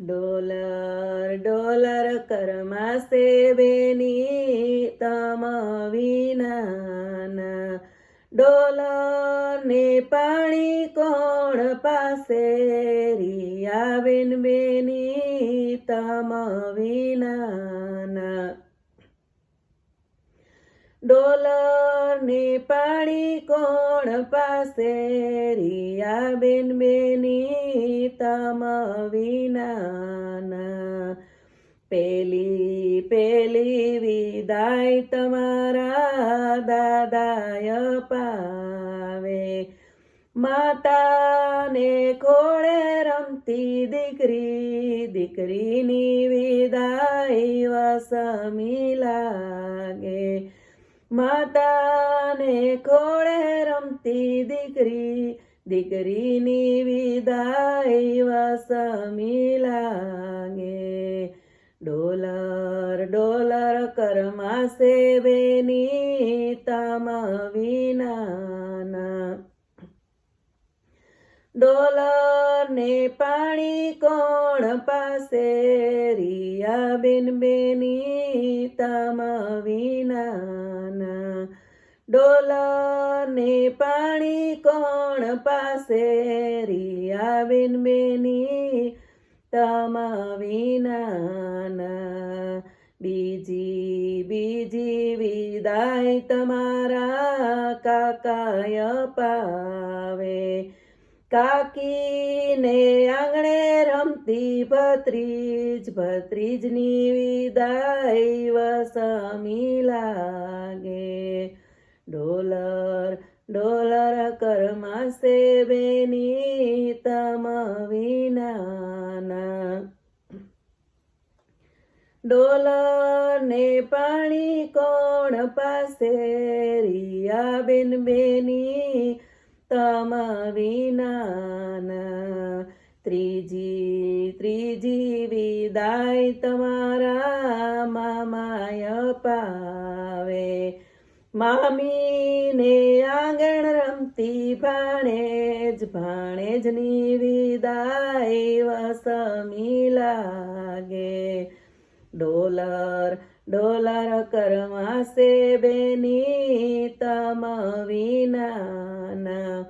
Dollar dollar કરમાસે સેવેની તમ વિનાના dollar ને પાણી કોણ પાસે? રિયાબેન બેની તમ વિનાના ડોલર ને પાણી કોણ પાસે? રિયા બેન બેની તમ વિનાના પેલી પેલી વિદાય તમારા દાદાય પાવે. માતાને ખોળે રમતી દીકરી, દીકરીની વિદાય વસમી લાગે. માતાને ખોળે રમતી દીકરી, દીકરીની વિદાય વસમી લાગે. ડોલર ડોલર કરમાં સેવેની તમ વિનાના. ડોલર ને પાણી કોણ પાસે, રિયાબેન બેની તમ વિનાના. ડોલર ને પાણી કોણ પાસે? રિયાબેન બેની તમ વિનાના બીજી બીજી વિદાય તમારા કાકાય પાવે. કાકીને આંગણે રમતી ભત્રીજ, ભત્રીજની વિદાય વસમી ડોલર કરમાં સેવેની તમ વિનાના. ડોલર ને પાણી કોણ પાસે? રિયા બેન બેની તમ વિનાના. ત્રીજી ત્રીજી વિદાય તમારા મામાય પાવે મામીને આંગણ રમતી ભાણેજ ભાણેજની વિદાય વસમી લાગે. ડોલર ડોલર કરમાશે બેની તમ વિનાના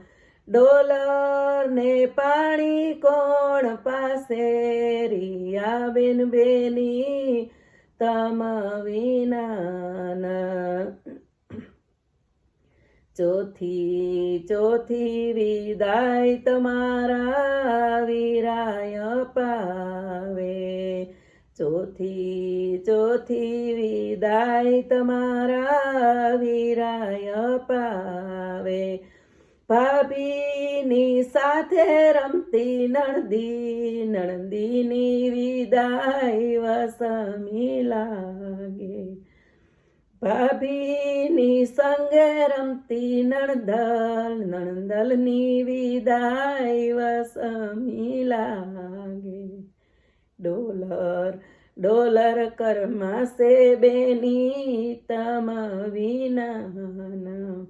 ડોલર ને પાણી કોણ પાસે? રિયા બેન બેની તમ વિનાના ચોથી ચોથી વિદાય તમારા વીરાય પાવે ચોથી ચોથી વિદાય તમારા વીરાય પાવે ભાભીની સાથે રમતી નણદી, નણદીની વિદાય વસમી લાગે. ભાભીની સંગે રમતી નણદલ નણદલની વિદાય વસમી લાગે. ડોલર ડોલર કરમા સે બેની તમ વિના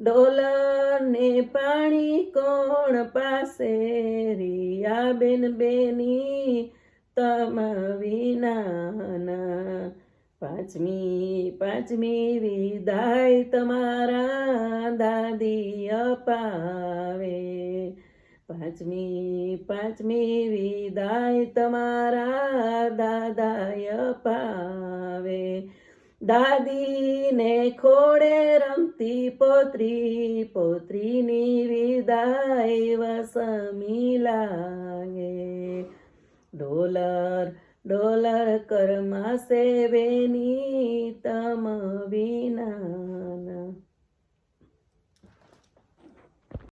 ડોલર ને પાણી કોણ પાસે? રિયાબેન બેની તમ વિનાના. પાંચમી પાંચમી વિદાય તમારા દાદી અપાવે. પાંચમી પાંચમી વિદાય તમારા દાદાય પાવે દાદીને ખોડે રમતી પોત્રી, પોત્રીની વિદાય વસમી લાગે. ડોલર ડોલર કર્મા સેવેની તમ વિના